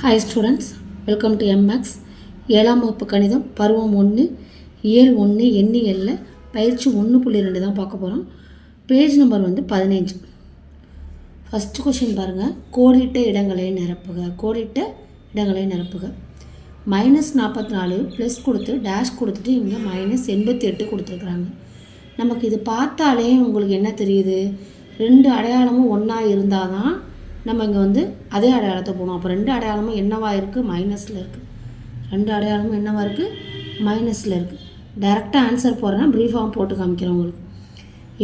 Hi students welcome to MX ஏழாம் வகுப்பு கணிதம் பருவம் ஒன்று இயல் ஒன்று எண்ணியலில் பயிற்சி ஒன்று புள்ளி ரெண்டு தான் பார்க்க போகிறோம் பேஜ் நம்பர் வந்து பதினஞ்சு. ஃபஸ்ட்டு கொஷின் பாருங்கள் கோடிட்ட இடங்களை நிரப்புக. கோடிட்ட இடங்களை நிரப்புக. மைனஸ் நாற்பத்தி நாலு ப்ளஸ் கொடுத்து டேஷ் கொடுத்துட்டு இங்கே மைனஸ் எண்பத்தி எட்டு கொடுத்துருக்குறாங்க. நமக்கு இது பார்த்தாலே உங்களுக்கு என்ன தெரியுது? ரெண்டு அடையாளமும் ஒன்றா இருந்தால் தான் நம்ம இங்கே வந்து அதே அடையாளத்தை போகணும். அப்போ ரெண்டு அடையாளமும் என்னவாக இருக்குது மைனஸில் இருக்குது ரெண்டு அடையாளமும் என்னவாக இருக்குது மைனஸில் இருக்குது டைரெக்டாக ஆன்சர் போடுறேன்னா ப்ரீஃபார்ம் போட்டு காமிக்கிறேன் உங்களுக்கு.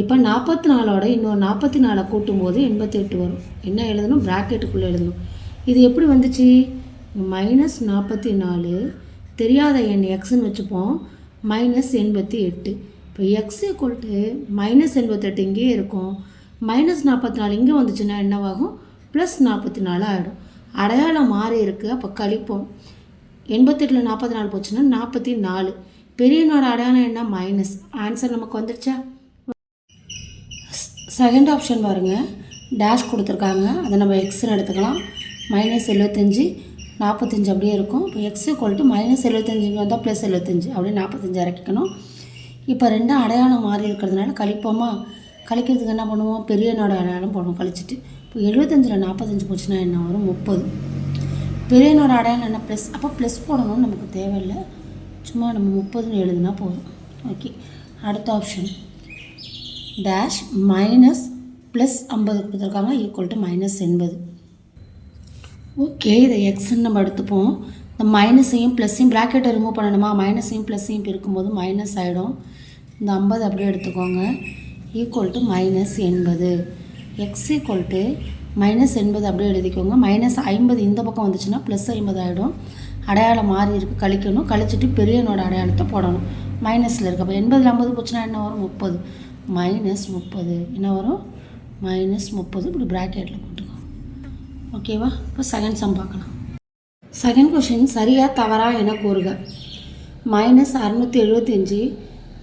இப்போ நாற்பத்தி நாலோட இன்னொரு நாற்பத்தி நாலை கூட்டும்போது எண்பத்தி எட்டு வரும். என்ன எழுதணும்? ப்ராக்கெட்டுக்குள்ளே எழுதணும். இது எப்படி வந்துச்சு? மைனஸ் நாற்பத்தி நாலு தெரியாத எண் எக்ஸ்ன்னு வச்சுப்போம். மைனஸ் எண்பத்தி எட்டு இப்போ எக்ஸ் ஈக்குவல்ட்டு மைனஸ் எண்பத்தெட்டு இங்கேயே இருக்கும். மைனஸ் நாற்பத்தி நாலு இங்கே வந்துச்சுன்னா என்னவாகும்? ப்ளஸ் நாற்பத்தி நாலு ஆகிடும் அடையாளம் மாறி இருக்குது அப்போ கழிப்போம். எண்பத்தெட்டில் நாற்பத்தி நாலு போச்சுன்னா நாற்பத்தி நாலு. பெரியனோட அடையாளம் என்ன? மைனஸ் ஆன்சர் நமக்கு வந்துடுச்சா செகண்ட் ஆப்ஷன் பாருங்க. டேஷ் கொடுத்துருக்காங்க. அதை நம்ம எக்ஸ்னு எடுத்துக்கலாம். மைனஸ் எழுபத்தஞ்சி நாற்பத்தஞ்சு அப்படியே இருக்கும். இப்போ எக்ஸ் ஈக்குவல் மைனஸ் எழுபத்தஞ்சு வந்தால் ப்ளஸ் எழுபத்தஞ்சு அப்படியே நாற்பத்தஞ்சு இறக்கிக்கணும். இப்போ ரெண்டும் அடையாளம் மாறி இருக்கிறதுனால கழிப்போமா? கழிக்கிறதுக்கு என்ன பண்ணுவோம்? பெரியனோட அடையாளம் போடுவோம் கழிச்சிட்டு. இப்போ எழுபத்தஞ்சில் நாற்பத்தஞ்சு போச்சுன்னா என்ன வரும்? முப்பது. பெரியனோட அடையாளம் என்ன? ப்ளஸ் அப்போ ப்ளஸ் போடணும்னு நமக்கு தேவையில்லை. சும்மா நம்ம முப்பதுன்னு எழுதுனா போதும். ஓகே அடுத்த ஆப்ஷன் டேஷ் மைனஸ் ப்ளஸ் ஐம்பது கொடுத்துருக்காங்க. ஈக்குவல் டு மைனஸ் எண்பது. ஓகே இதை எக்ஸ்ன்னு நம்ம எடுத்துப்போம். இந்த மைனஸையும் ப்ளஸ்ஸையும் ப்ராக்கெட்டை ரிமூவ் பண்ணணுமா? மைனஸையும் ப்ளஸ்ஸையும் இருக்கும்போது மைனஸ் ஆகிடும் இந்த ஐம்பது அப்படியே எடுத்துக்கோங்க. ஈக்குவல் டு மைனஸ் எண்பது. எக்ஸ் ஈக்குவல் டு மைனஸ் எண்பது அப்படியே எழுதிக்கோங்க. மைனஸ் ஐம்பது இந்த பக்கம் வந்துச்சுன்னா ப்ளஸ் ஐம்பது ஆகிடும் அடையாளம் மாறி இருக்குது கழிக்கணும். கழிச்சிட்டு பெரியனோட அடையாளத்தை போடணும். மைனஸில் இருக்குது அப்போ எண்பதில் ஐம்பது போச்சுன்னா என்ன வரும்? முப்பது. மைனஸ் முப்பது. என்ன வரும்? மைனஸ் முப்பது. இப்படி ப்ராக்கெட்டில் போட்டுக்கோ. ஓகேவா இப்போ செகண்ட் சம் பார்க்கலாம். செகண்ட் கொஷின் சரியாக தவறா என கூறுக. மைனஸ் அறநூற்றி எழுபத்தஞ்சி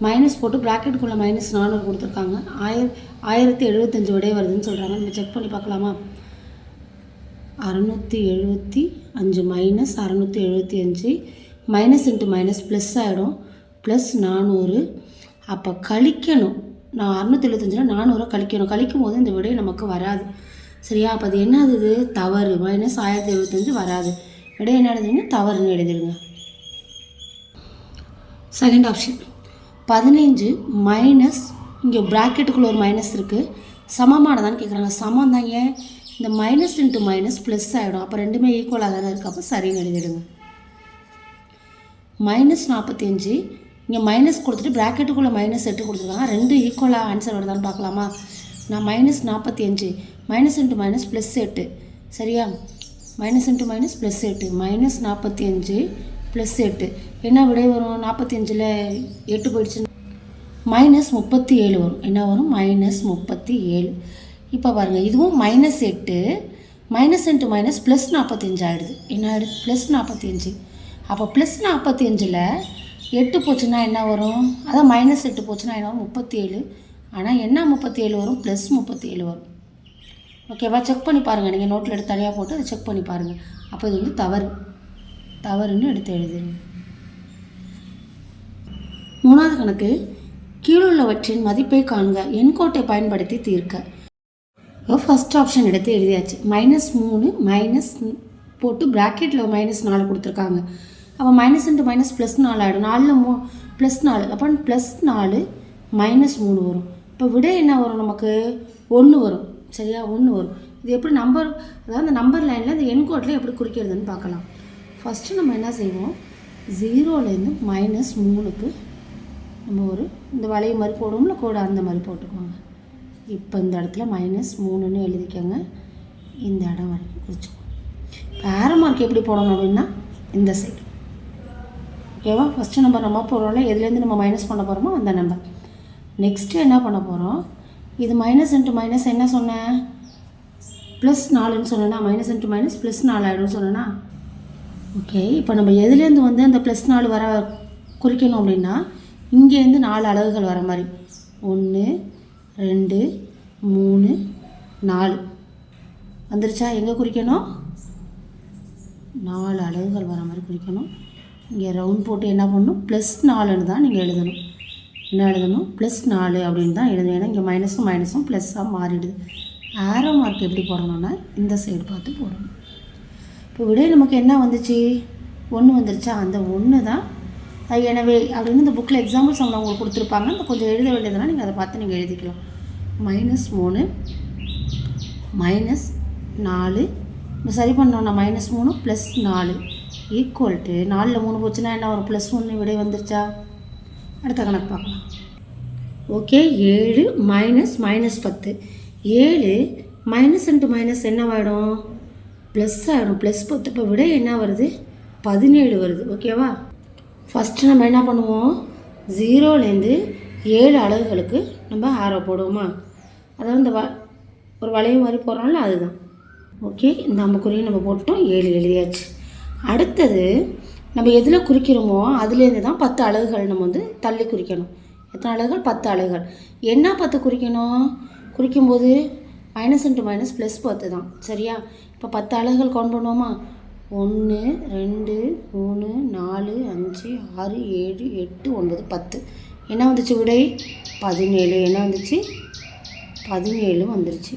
மைனஸ் போட்டு ப்ராக்கெட்டுக்குள்ளே மைனஸ் நானூறு கொடுத்துருக்காங்க. ஆயிரம் ஆயிரத்தி எழுபத்தஞ்சு விடை வருதுன்னு சொல்கிறாங்க நம்ம செக் பண்ணி பார்க்கலாமா? அறநூற்றி எழுபத்தி அஞ்சு மைனஸ் அறநூற்றி எழுபத்தி அஞ்சு மைனஸ் இன்ட்டு மைனஸ் ப்ளஸ் ஆகிடும் ப்ளஸ் நானூறு. அப்போ கழிக்கணும். நான் அறநூற்றி எழுபத்தஞ்சில் நானூறு கழிக்கணும். கழிக்கும் போது இந்த விடை நமக்கு வராது. சரியா? அப்போ அது என்ன இது? தவறு. மைனஸ் ஆயிரத்தி எழுபத்தஞ்சு வராது. விடை என்ன எழுதுங்க தவறுன்னு எழுதிடுங்க செகண்ட் ஆப்ஷன் பதினஞ்சு மைனஸ் இங்கே ப்ராக்கெட்டுக்குள்ளே ஒரு மைனஸ் இருக்குது சமமானதான்னு கேட்குறாங்க சமம் தான் ஏன்? இந்த மைனஸ் இன்ட்டு மைனஸ் ப்ளஸ் ஆகிடும் அப்போ ரெண்டுமே ஈக்குவலாக தானே இருக்குது அப்போ சரின்னு எழுதிடுங்க. மைனஸ் நாற்பத்தி அஞ்சு இங்கே மைனஸ் கொடுத்துட்டு ப்ராக்கெட்டுக்குள்ளே மைனஸ் எட்டு கொடுத்துருக்காங்க. ரெண்டு ஈக்குவலாக ஆன்சர் வருதான்னு பார்க்கலாமா? நான் மைனஸ் நாற்பத்தி அஞ்சு மைனஸ் இன்ட்டு மைனஸ் ப்ளஸ் எட்டு. சரியா? மைனஸ் இன்ட்டு மைனஸ் ப்ளஸ் எட்டு. மைனஸ் நாற்பத்தி அஞ்சு ப்ளஸ் எட்டு. என்ன விடை வரும்? நாற்பத்தி அஞ்சில் எட்டு போயிடுச்சு மைனஸ் முப்பத்தி ஏழு வரும். என்ன வரும்? மைனஸ் முப்பத்தி ஏழு. இப்போ பாருங்கள் இதுவும் மைனஸ் எட்டு. மைனஸ் இன்ட்டு மைனஸ் ப்ளஸ் நாற்பத்தஞ்சு ஆகிடுது என்ன ஆகிடுது ப்ளஸ் நாற்பத்தஞ்சு அப்போ ப்ளஸ் நாற்பத்தஞ்சில் எட்டு போச்சுன்னா என்ன வரும்? அதான் மைனஸ் எட்டு போச்சுன்னா என்ன வரும்? முப்பத்தி ஏழு. ஆனால் என்ன முப்பத்தி ஏழு வரும்? ப்ளஸ் முப்பத்தி ஏழு வரும். ஓகேவா செக் பண்ணி பாருங்கள் நீங்கள் நோட்டில் எடுத்து தனியாக போட்டு அதை செக் பண்ணி பாருங்கள் அப்போ இது வந்து தவறு. தவறுன்னு எடுத்து எழுதுங்க. மூணாவது கணக்கு. கீழுள்ளவற்றின் மதிப்பை காண்க. எண்கோட்டை பயன்படுத்தி தீர்க்க. ஃபஸ்ட் ஆப்ஷன் எடுத்து எழுதியாச்சு. மைனஸ் மூணு மைனஸ் போட்டு ப்ராக்கெட்டில் மைனஸ் நாலு கொடுத்துருக்காங்க. அப்போ மைனஸ் இன்ட்டு மைனஸ் ப்ளஸ் நாலு ஆகிடும் நாலில் மூ ப்ளஸ் நாலு. அப்போ ப்ளஸ் நாலு மைனஸ் மூணு வரும். இப்போ விட என்ன வரும் நமக்கு? ஒன்று வரும். சரியா? ஒன்று வரும். இது எப்படி நம்பர் அதாவது அந்த நம்பர் லைனில் இந்த எண்கோட்டில் எப்படி குறிக்கிறதுன்னு பார்க்கலாம். ஃபஸ்ட்டு நம்ம என்ன செய்வோம்? ஜீரோலேருந்து மைனஸ் மூணுக்கு நம்ம ஒரு இந்த வளைய மாதிரி போடுவோம்ல கோடு அந்த மாதிரி போட்டுக்கோங்க. இப்போ இந்த இடத்துல மைனஸ் மூணுன்னு எழுதிக்கோங்க. இந்த இடம் வரைக்கும் குறிச்சிக்கோங்க இப்போ ஆரோ மார்க் எப்படி போடணும் அப்படின்னா இந்த சைடு ஓகேவா ஃபஸ்ட்டு நம்பர் நம்ம போடுறோம்ல எதுலேருந்து நம்ம மைனஸ் பண்ண போகிறோமோ அந்த நம்பர் நெக்ஸ்ட்டு என்ன பண்ண போகிறோம் இது மைனஸ் இன்ட்டு மைனஸ் என்ன சொன்னேன் ப்ளஸ் நாலுன்னு சொன்னேன்னா மைனஸ் இன்ட்டு மைனஸ் ப்ளஸ் நாலு ஆகிடும்னு சொன்னேன்னா ஓகே இப்போ நம்ம எதுலேருந்து வந்து அந்த ப்ளஸ் நாலு வர குறிக்கணும் அப்படின்னா இங்கேருந்து நாலு அலகுகள் வர மாதிரி. ஒன்று ரெண்டு மூணு நாலு. வந்துருச்சா? எங்கே குறிக்கணும்? நாலு அலகுகள் வர மாதிரி குறிக்கணும். இங்கே ரவுண்ட் போட்டு என்ன பண்ணணும்? ப்ளஸ் நாலுன்னு தான் நீங்கள் எழுதணும். என்ன எழுதணும்? ப்ளஸ் நாலு அப்படின்னு தான் எழுதணும். ஏன்னா இங்கே மைனஸும் மைனஸும் ப்ளஸ்ஸாக மாறிடுது. ஆரோ மார்க் எப்படி போடணும்னா இந்த சைடு பார்த்து போடணும். இப்போ விட நமக்கு என்ன வந்துச்சு? ஒன்று வந்துருச்சா? அந்த ஒன்று தான் எனவே அப்படின்னு இந்த புக்கில் எக்ஸாம்பிள்ஸ் அவங்க உங்களுக்கு கொடுத்துருப்பாங்க. அந்த கொஞ்சம் எழுத வேண்டியதுனால் நீங்கள் அதை பார்த்து நீங்கள் எழுதிக்கலாம். மைனஸ் மூணு மைனஸ் நாலு. இப்போ சரி பண்ணோம்னா மைனஸ் மூணு ப்ளஸ் நாலு. ஈக்குவல் டு நாலில் மூணு போச்சுன்னா என்ன ஒரு ப்ளஸ் ஒன்று விடை வந்துருச்சா? அடுத்த கணக்கு பார்க்கலாம். ஓகே ஏழு மைனஸ் மைனஸ் பத்து. ஏழு மைனஸ் இன்ட்டு மைனஸ் என்னவாயிடும்? ப்ளஸ் ஆகிடும் ப்ளஸ் பத்து இப்போ விட என்ன வருது? பதினேழு வருது. ஓகேவா ஃபஸ்ட்டு நம்ம என்ன பண்ணுவோம்? ஜீரோலேருந்து ஏழு அலகுகளுக்கு நம்ம ஆரோ போடுவோமா? அதாவது இந்த வ ஒரு வளையம் மாதிரி போடுறோம்ல அதுதான். ஓகே இந்த அம்புக்குறியும் நம்ம போட்டோம் ஏழு எழுதியாச்சு. அடுத்தது நம்ம எதில் குறிக்கிறோமோ அதுலேருந்து தான் பத்து அலகுகள் நம்ம வந்து தள்ளி குறிக்கணும். எத்தனை அலகுகள்? பத்து அழகுகள் என்ன பத்து குறிக்கணும்? குறிக்கும்போது மைனஸ் இன்ட்டு மைனஸ் ப்ளஸ் பத்து தான். சரியா? இப்போ பத்து அலகுகள் கவுண்ட் பண்ணுவோமா? ஒன்று ரெண்டு மூணு நாலு அஞ்சு ஆறு ஏழு எட்டு ஒன்பது பத்து. என்ன வந்துச்சு விடை? பதினேழு. என்ன வந்துச்சு? பதினேழு வந்துருச்சு.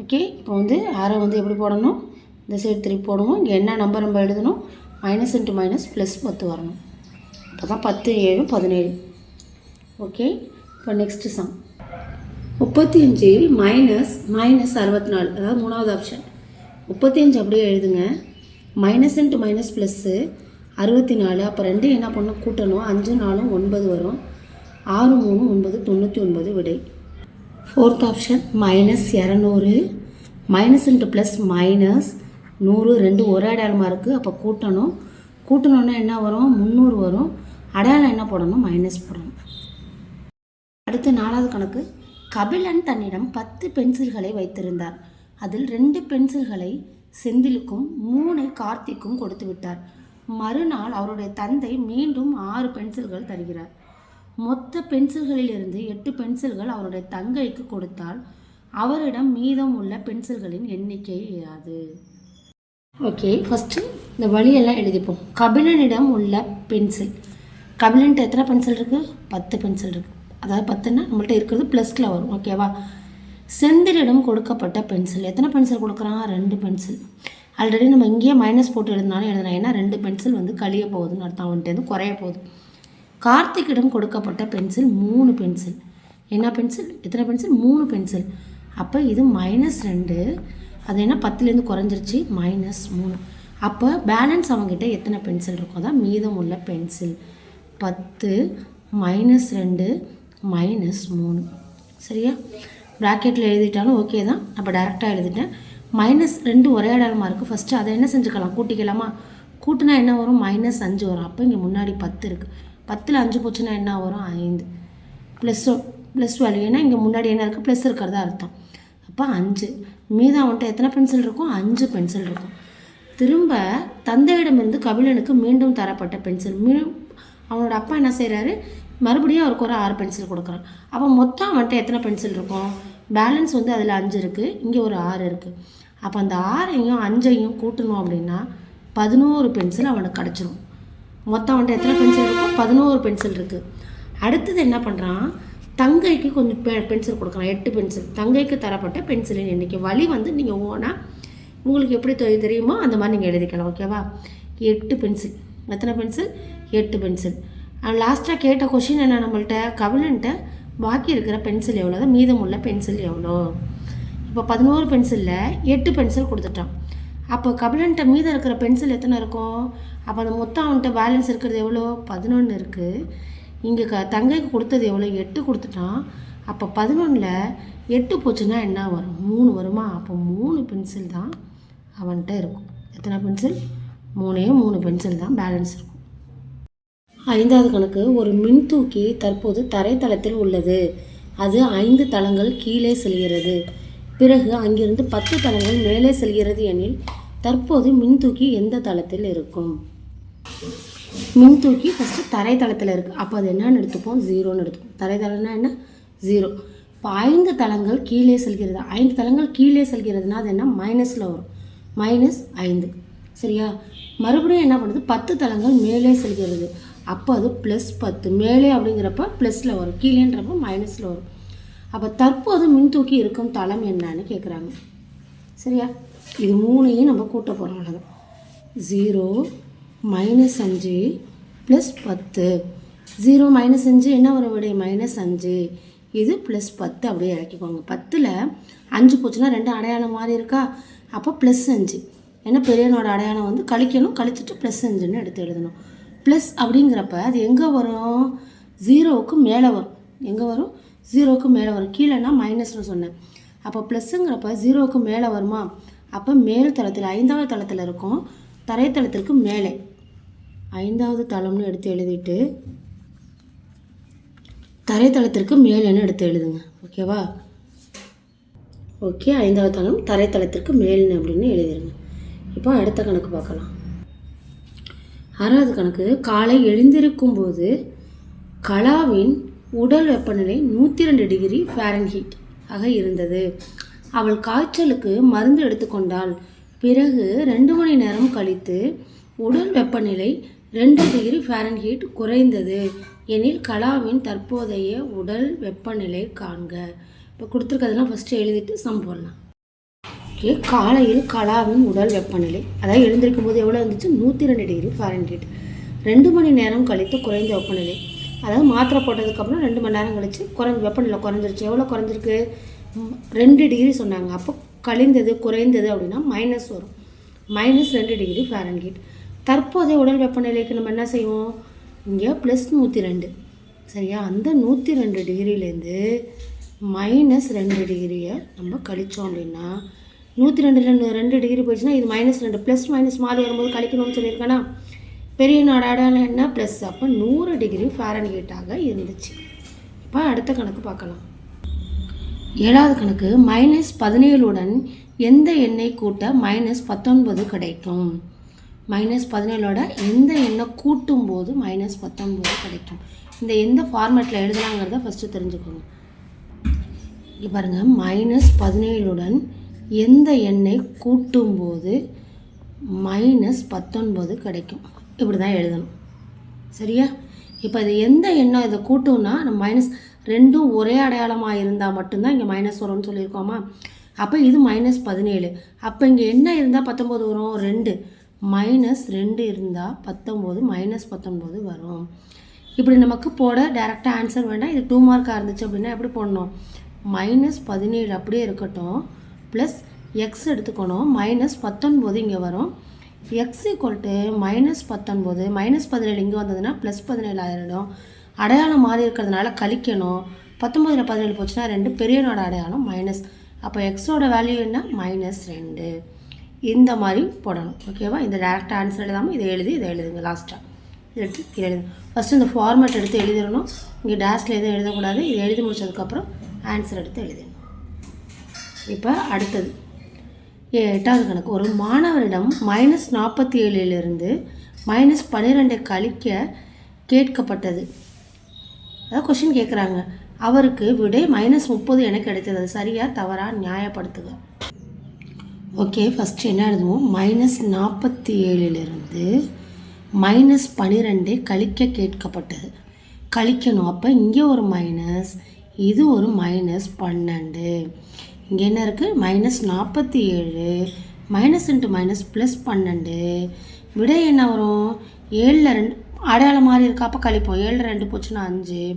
ஓகே இப்போ வந்து ஆரோ வந்து எப்படி போடணும்? இந்த சைடு திருப்பி போடணும் இங்கே என்ன நம்பர் நம்ம எழுதணும்? மைனஸ் இன்ட்டு மைனஸ் ப்ளஸ் பத்து வரணும். அப்போ தான் பத்து ஏழு பதினேழு. ஓகே இப்போ நெக்ஸ்ட்டு சம் முப்பத்தி அஞ்சு மைனஸ் மைனஸ் அறுபத்தி நாலு. அதாவது மூணாவது ஆப்ஷன் முப்பத்தி அஞ்சு அப்படியே எழுதுங்க. மைனஸ் இன்ட்டு மைனஸ் ப்ளஸ்ஸு அறுபத்தி நாலு அப்போ ரெண்டு என்ன பண்ணணும் கூட்டணும். அஞ்சு நாலும் ஒன்பது வரும். ஆறு மூணு ஒன்பது தொண்ணூற்றி ஒன்பது விடை. ஃபோர்த் ஆப்ஷன் மைனஸ் இரநூறு. மைனஸ் இன்ட்டு ப்ளஸ் மைனஸ் நூறு. ரெண்டு ஒரு அடையாளமாக இருக்குது அப்போ கூட்டணும். கூட்டணுன்னா என்ன வரும்? முந்நூறு வரும். அடையாளம் என்ன போடணும்? மைனஸ் போடணும். அடுத்து நாலாவது கணக்கு. கபிலன் தன்னிடம் பத்து பென்சில்களை வைத்திருந்தார். அதில் ரெண்டு பென்சில்களை செந்திலுக்கும் மூணை கார்த்திக்கும் கொடுத்து விட்டார். மறுநாள் அவருடைய தந்தை மீண்டும் ஆறு பென்சில்கள் தருகிறார். மொத்த பென்சில்களிலிருந்து எட்டு பென்சில்கள் அவருடைய தங்கைக்கு கொடுத்தால் அவரிடம் மீதம் உள்ள பென்சில்களின் எண்ணிக்கை யாது ஓகே ஃபஸ்ட்டு இந்த வழியெல்லாம் எழுதிப்போம். கபிலனிடம் உள்ள பென்சில். கபிலன்ட்டு எத்தனை பென்சில் இருக்குது பத்து பென்சில் இருக்குது அதாவது பத்துன்னா நம்மள்ட்ட இருக்கிறது ப்ளஸில் வரும். ஓகேவா செந்திலிடம் கொடுக்கப்பட்ட பென்சில் எத்தனை பென்சில் கொடுக்குறான்? ரெண்டு பென்சில் ஆல்ரெடி நம்ம இங்கேயே மைனஸ் போட்டு எழுதினாலும் எழுதலாம் ஏன்னா ரெண்டு பென்சில் வந்து கழிய போகுதுன்னு அர்த்தம். அவன்கிட்ட குறைய போகுது. கார்த்திக்கிடம் கொடுக்கப்பட்ட பென்சில் மூணு பென்சில் என்ன பென்சில் எத்தனை பென்சில் மூணு பென்சில் அப்போ இது மைனஸ் ரெண்டு. அது என்ன? பத்துலேருந்து குறைஞ்சிருச்சு. மைனஸ் மூணு. அப்போ பேலன்ஸ் அவங்ககிட்ட எத்தனை பென்சில் இருக்கோ தான் மீதம் உள்ள பென்சில் பத்து மைனஸ் ரெண்டு மைனஸ் மூணு. சரியா? ப்ராக்கெட்டில் எழுதிட்டாலும் ஓகே தான். அப்போ டேரெக்டாக எழுதிட்டேன். மைனஸ் ரெண்டு ஒரே அடையாளமாக இருக்குது ஃபஸ்ட்டு அதை என்ன செஞ்சுக்கலாம்? கூட்டிக்கலாமா? கூட்டினா என்ன வரும்? மைனஸ் அஞ்சு வரும். அப்போ இங்கே முன்னாடி பத்து இருக்குது பத்தில் அஞ்சு போச்சுன்னா என்ன வரும்? ஐந்து. ப்ளஸ் ப்ளஸ் வேல்யூ ஏன்னா இங்கே முன்னாடி என்ன இருக்குது ப்ளஸ் இருக்கிறதா அர்த்தம். அப்போ அஞ்சு. மீதம் அவன்கிட்ட எத்தனை பென்சில் இருக்கும் அஞ்சு பென்சில் இருக்கும். திரும்ப தந்தையிடமிருந்து கபிலனுக்கு மீண்டும் தரப்பட்ட பென்சில் மீ அவனோட அப்பா என்ன செய்கிறாரு மறுபடியும் அவருக்கு ஒரு ஆறு பென்சில் கொடுக்குறான். அப்போ மொத்தம் அவன்கிட்ட எத்தனை பென்சில் இருக்கும்? பேலன்ஸ் வந்து அதில் அஞ்சு இருக்குது இங்கே ஒரு ஆறு இருக்குது அப்போ அந்த ஆறையும் அஞ்சையும் கூட்டணும் அப்படின்னா பதினோரு பென்சில் அவனுக்கு கிடச்சிரும். மொத்தம் அவன்கிட்ட எத்தனை பென்சில் இருக்கும் பதினோரு பென்சில் இருக்குது அடுத்தது என்ன பண்ணுறான் தங்கைக்கு கொஞ்சம் பெ பென்சில் கொடுக்குறான். எட்டு பென்சில் தங்கைக்கு தரப்பட்ட பென்சிலின் எண்ணிக்கை. வழி வந்து நீங்கள் ஓனாக உங்களுக்கு எப்படி தெ- தெரியுமோ அந்த மாதிரி நீங்கள் எழுதிக்கலாம் ஓகேவா எட்டு பென்சில் எத்தனை பென்சில் எட்டு பென்சில் லாஸ்ட்டாக கேட்ட கொஷின் என்ன நம்மள்ட்ட? கவிழன்ட்ட பாக்கி இருக்கிற பென்சில் எவ்வளோ தான் மீதமுள்ள பென்சில் எவ்வளோ இப்போ பதினோரு பென்சிலில் எட்டு பென்சில் கொடுத்துட்டான். அப்போ கபிலன்ட்ட மீதம் இருக்கிற பென்சில் எத்தனை இருக்கும்? அப்போ அந்த மொத்தம் அவன்கிட்ட பேலன்ஸ் இருக்கிறது எவ்வளோ? பதினொன்று இருக்குது இங்கே க தங்கைக்கு கொடுத்தது எவ்வளோ? எட்டு கொடுத்துட்டான். அப்போ பதினொன்றில் எட்டு போச்சுன்னா என்ன வரும்? மூணு வருமா? அப்போ மூணு பென்சில் தான் அவன்கிட்ட இருக்கும். எத்தனை பென்சில் மூணே மூணு பென்சில் தான் பேலன்ஸ் இருக்கும். ஐந்தாவது கணக்கு ஒரு மின்தூக்கி தற்போது தரைத்தளத்தில் உள்ளது. அது ஐந்து தளங்கள் கீழே செல்கிறது. பிறகு அங்கிருந்து பத்து தளங்கள் மேலே செல்கிறது எனில் தற்போது மின்தூக்கி எந்த தளத்தில் இருக்கும்? மின்தூக்கி ஃபஸ்ட்டு தரைத்தளத்தில் இருக்குது அப்போ அது என்னன்னு எடுத்துப்போம்? ஜீரோன்னு எடுத்துப்போம். தரைத்தளம்னா என்ன? ஜீரோ. இப்போ ஐந்து தளங்கள் கீழே செல்கிறது. ஐந்து தளங்கள் கீழே செல்கிறதுனா அது என்ன? மைனஸில் வரும். மைனஸ் ஐந்து. சரியா? மறுபடியும் என்ன பண்ணுது? பத்து தளங்கள் மேலே செல்கிறது. அப்போ அது ப்ளஸ் பத்து. மேலே அப்படிங்கிறப்ப ப்ளஸில் வரும். கீழேன்றப்ப மைனஸில் வரும். அப்போ தற்போது மின்தூக்கி இருக்கும் தளம் என்னன்னு கேட்குறாங்க சரியா? இது மூணையும் நம்ம கூட்ட போகிறோம் அவ்வளோதான் ஜீரோ மைனஸ் அஞ்சு ப்ளஸ் பத்து. ஜீரோ மைனஸ் அஞ்சு என்ன வரும் விட? மைனஸ் அஞ்சு. இது ப்ளஸ் பத்து அப்படியே இறக்கிக்கோங்க. பத்தில் அஞ்சு போச்சுன்னா ரெண்டு அடையாளம் மாதிரி இருக்கா? அப்போ ப்ளஸ் அஞ்சு. ஏன்னா பெரியனோட அடையாளம் வந்து கழிக்கணும் கழிச்சிட்டு ப்ளஸ் அஞ்சுன்னு எடுத்து எழுதணும். ப்ளஸ் அப்படிங்கிறப்ப அது எங்கே வரும்? ஜீரோவுக்கு மேலே வரும். எங்கே வரும்? ஜீரோவுக்கு மேலே வரும். கீழேனா மைனஸ்னு சொன்னேன். அப்போ ப்ளஸ்ஸுங்கிறப்ப ஜீரோவுக்கு மேலே வருமா? அப்போ மேல் தளத்தில் ஐந்தாவது தளத்தில் இருக்கும். தரைத்தளத்திற்கு மேலே. ஐந்தாவது தளம்னு எடுத்து எழுதிட்டு தரைத்தளத்திற்கு மேலேன்னு எடுத்து எழுதுங்க. ஓகேவா ஓகே ஐந்தாவது தளம் தரைத்தளத்திற்கு மேல்னு அப்படின்னு எழுதிருங்க. இப்போ அடுத்த கணக்கு பார்க்கலாம். ஆறாவது கணக்கு. காலை எழுந்திருக்கும் போது கலாவின் உடல் வெப்பநிலை நூற்றி ரெண்டு டிகிரி ஃபாரன்ஹீட் ஆக இருந்தது. அவள் காய்ச்சலுக்கு மருந்து எடுத்துக்கொண்டாள் பிறகு ரெண்டு மணி நேரம் கழித்து உடல் வெப்பநிலை ரெண்டு டிகிரி ஃபாரன்ஹீட் குறைந்தது. எனில் கலாவின் தற்போதைய உடல் வெப்பநிலை காண்க. இப்போ கொடுத்துருக்கதெல்லாம் ஃபஸ்ட்டு எழுதிட்டு சம் போடலாம். ஓகே காலையில் கலாவின் உடல் வெப்பநிலை. அதாவது எழுந்திருக்கும் போது எவ்வளோ இருந்துச்சு? நூற்றி ரெண்டு டிகிரி ஃபாரன்ஹீட் ரெண்டு மணி நேரம் கழித்து குறைந்த வெப்பநிலை. அதாவது மாத்திரை போட்டதுக்கப்புறம் ரெண்டு மணி நேரம் கழித்து குறைஞ்ச வெப்பநிலை குறைஞ்சிருச்சு. எவ்வளோ குறைஞ்சிருக்கு? ரெண்டு டிகிரி சொன்னாங்க. அப்போ கழிந்தது குறைந்தது அப்படின்னா மைனஸ் வரும். மைனஸ் ரெண்டு டிகிரி ஃபாரன்ஹீட் தற்போதைய உடல் வெப்பநிலைக்கு நம்ம என்ன செய்வோம்? இங்கே ப்ளஸ் நூற்றி ரெண்டு சரியா? அந்த நூற்றி ரெண்டு டிகிரிலேருந்து மைனஸ் ரெண்டு டிகிரியை நம்ம கழித்தோம் அப்படின்னா நூற்றி ரெண்டு ரெண்டு டிகிரி போயிடுச்சுன்னா இது மைனஸ் ரெண்டு ப்ளஸ் மைனஸ் மாறி வரும்போது கழிக்கணும்னு சொல்லியிருக்கேனா? பெரிய நாடாடான என்ன? ப்ளஸ் அப்போ நூறு டிகிரி ஃபாரன்ஹீட்டாக இருந்துச்சு. இப்போ அடுத்த கணக்கு பார்க்கலாம். ஏழாவது கணக்கு மைனஸ் பதினேழுடன் எந்த எண்ணை கூட்ட மைனஸ் பத்தொன்பது கிடைக்கும்? மைனஸ் பதினேழோட எந்த எண்ணை கூட்டும் போது மைனஸ் பத்தொன்பது கிடைக்கும்? இந்த எந்த ஃபார்மேட்டில் எழுதலாங்கிறத ஃபஸ்ட்டு தெரிஞ்சுக்கோங்க. இங்கே பாருங்கள் மைனஸ் பதினேழுடன் எந்த எண்ணை கூட்டும்போது மைனஸ் பத்தொன்பது கிடைக்கும். இப்படி தான் எழுதணும். சரியா? இப்போ இது எந்த எண்ணம் இதை கூட்டும்னா நம்ம மைனஸ் ரெண்டும் ஒரே அடையாளமாக இருந்தால் மட்டும்தான் இங்கே மைனஸ் வரும்னு சொல்லியிருக்கோமா? அப்போ இது மைனஸ் பதினேழு. அப்போ இங்கே என்ன இருந்தால் பத்தொம்போது வரும்? ரெண்டு. மைனஸ் ரெண்டு இருந்தால் பத்தொம்போது மைனஸ் பத்தொம்போது வரும். இப்படி நமக்கு போட டேரெக்டாக ஆன்சர் வேண்டாம். இது டூ மார்க்காக இருந்துச்சு அப்படின்னா எப்படி போடணும்? மைனஸ் பதினேழு அப்படியே இருக்கட்டும். ப்ளஸ் எக்ஸ் எடுத்துக்கணும். மைனஸ் பத்தொன்பது இங்கே வரும். எக்ஸ் ஈக்குவல் டு மைனஸ் பத்தொன்பது. மைனஸ் பதினேழு இங்கே வந்ததுன்னா ப்ளஸ் பதினேழு ஆயிடும் அடையாளம் மாறி இருக்கிறதுனால கழிக்கணும். பத்தொம்பதில் பதினேழு போச்சுன்னா ரெண்டு. பெரியனோட அடையாளம் மைனஸ் அப்போ எக்ஸோட வேல்யூ என்ன? மைனஸ் ரெண்டு. இந்த மாதிரி போடணும். ஓகேவா இந்த டேரெக்டாக ஆன்சர் எழுதாமல் இதை எழுதி இதை எழுதுங்க லாஸ்ட்டாக இதை எடுத்து எழுதுங்க. ஃபஸ்ட்டு இந்த ஃபார்மேட் எடுத்து எழுதிடணும். இங்கே டேஷில் எதுவும் எழுதக்கூடாது. இதை எழுதி முடிச்சதுக்கப்புறம் ஆன்சர் எடுத்து எழுதிடணும் இப்போ அடுத்தது. ஏ- எட்டாவது கணக்கு. ஒரு மாணவரிடம் மைனஸ் நாற்பத்தி ஏழிலிருந்து மைனஸ் பன்னிரெண்டை கழிக்க கேட்கப்பட்டது. அதாவது கொஷின் கேட்குறாங்க அவருக்கு விடை மைனஸ் முப்பது என கிடைத்தது. அது சரியாக தவறாக நியாயப்படுத்துக. ஓகே ஃபஸ்ட்டு என்ன எழுதுவோம்? மைனஸ் நாற்பத்தி ஏழிலிருந்து மைனஸ் பன்னிரெண்டை கழிக்க கேட்கப்பட்டது. கழிக்கணும். அப்போ இங்கே ஒரு மைனஸ் இது ஒரு மைனஸ் பன்னெண்டு. இங்கே என்ன இருக்குது மைனஸ் நாற்பத்தி ஏழு. மைனஸ் இன்ட்டு மைனஸ் ப்ளஸ் பன்னெண்டு. விடை என்ன வரும்? ஏழில் ரெண்டு அடையாளம் மாதிரி இருக்கா? அப்போ கழிப்போம். ஏழில் ரெண்டு போச்சுன்னா அஞ்சு.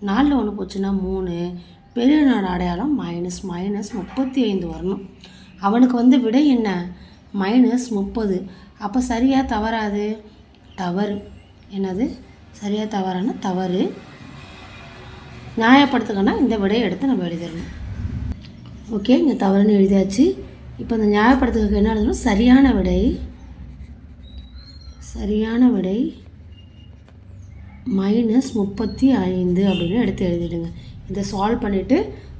நாலில் ஒன்று போச்சுன்னா மூணு. பெரிய நாடு அடையாளம் மைனஸ் மைனஸ் முப்பத்தி ஐந்து வரணும். அவனுக்கு வந்து விடை என்ன? மைனஸ் முப்பது. அப்போ சரியாக தவறாது? தவறு. என்னது? சரியாக தவறான தவறு. நியாயப்படுத்துக்கன்னா இந்த விடையை எடுத்து நம்ம எழுதிடணும். ஓகே இங்கே தவறுன்னு எழுதியாச்சு. இப்போ இந்த நியாயப்படுத்துறதுக்கு என்ன எழுதணும்? சரியான விடை. சரியான விடை மைனஸ் முப்பத்தி ஐந்து அப்படின்னு எடுத்து எழுதிடுங்க. இதை சால்வ் பண்ணிவிட்டு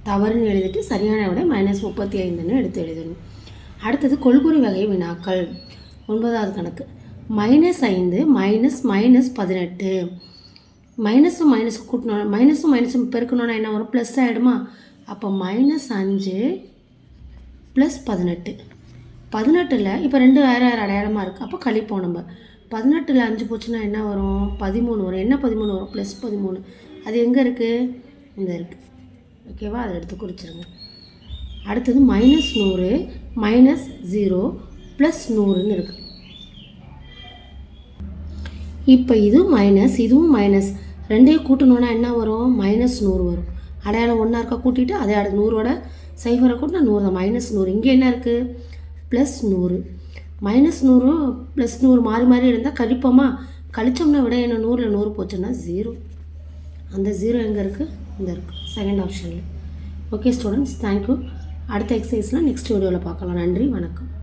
தவறுன்னு எழுதிட்டு சரியான விடை மைனஸ் முப்பத்தி ஐந்துன்னு எடுத்து எழுதணும். அடுத்தது கொள்குறி வகை வினாக்கள். ஒன்பதாவது கணக்கு. மைனஸ் ஐந்து மைனஸ் மைனஸ் பதினெட்டு. மைனஸும் மைனஸும் கூட்டணும் மைனஸும் மைனஸும் பெருக்கணும்னா என்ன வரும்? ப்ளஸ் ஆகிடுமா அப்போ மைனஸ் அஞ்சு ப்ளஸ் பதினெட்டு. பதினெட்டில் இப்போ ரெண்டு வேறு வேறு அடையாளமாக இருக்குது அப்போ கழிப்போம் நம்ம. பதினெட்டில் அஞ்சு போச்சுன்னா என்ன வரும்? பதிமூணு வரும். என்ன பதிமூணு வரும்? ப்ளஸ் பதிமூணு. அது எங்கே இருக்குது இந்த இருக்குது ஓகேவா அதை எடுத்து குறிச்சிருங்க. அடுத்தது மைனஸ் நூறு மைனஸ் ஜீரோ ப்ளஸ் நூறுன்னு இருக்குது இப்போ இது மைனஸ் இதுவும் மைனஸ் ரெண்டையும் கூட்டணுன்னா என்ன வரும்? மைனஸ் நூறு வரும். அடையாளம் ஒன்றா இருக்கா கூட்டிட்டு அதே அட நூறோட சைஃபரை கூட்டினா நூறு தான். மைனஸ் நூறு. இங்கே என்ன இருக்குது ப்ளஸ் நூறு. மைனஸ் நூறு ப்ளஸ் நூறு மாறி மாறி இருந்தால் கழிப்போமா? கழிச்சோம்னா விட என்ன? நூறில் நூறு போச்சுன்னா ஜீரோ அந்த ஜீரோ எங்கே இருக்குது இந்த இருக்குது செகண்ட் ஆப்ஷனில் ஓகே ஸ்டூடெண்ட்ஸ் தேங்க்யூ அடுத்த எக்ஸசைஸ்லாம் நெக்ஸ்ட் வீடியோவில் பார்க்கலாம். நன்றி. வணக்கம்.